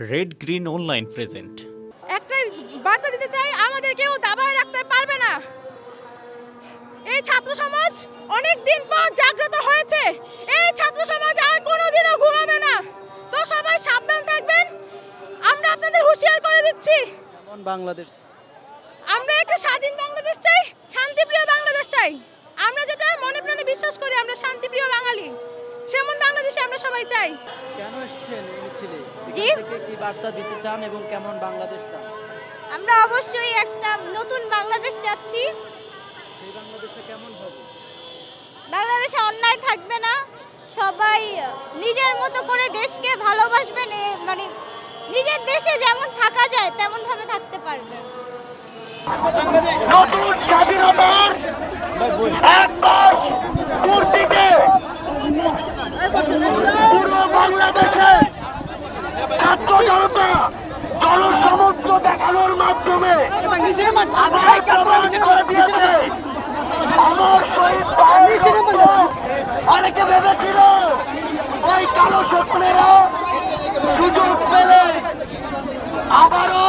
Red green online present একটাই বার্তা দিতে চাই আমাদের কেউ দাবায় রাখতে পারবে না। এই ছাত্র সমাজ অনেক দিন পর জাগ্রত হয়েছে। এই ছাত্র সমাজ আর কোনোদিনও ঘুমাবে না। তো সবাই সাবধান থাকবেন। আমরা আপনাদের হুঁশিয়ার করে দিচ্ছি। কেমন বাংলাদেশ? আমরা একটা স্বাধীন বাংলাদেশ চাই শান্তিপ্রিয় বাংলাদেশ চাই। আমরা যেটা মনে প্রাণে বিশ্বাস করি আমরা শান্তিপ্রিয় বাঙালি। বাংলাদেশে আমরা সবাই চাই। কেন এসেছেন এই মিছিলে? জি? কি বার্তা দিতে চান এবং কেমন বাংলাদেশ চান? আমরা অবশ্যই একটা নতুন বাংলাদেশ চাচ্ছি। সেই বাংলাদেশটা কেমন হবে? বাংলাদেশে অন্যায় থাকবে না। সবাই নিজের মতো করে দেশকে ভালোবাসবেন মানে নিজের দেশে যেমন থাকা যায় তেমন ভাবে থাকতে পারবেন নতুন স্বাধীনতার এক রক্ত অনেকে ভেবেছিল ওই কালো স্বপ্নেরা সুযোগ পেলে আবারও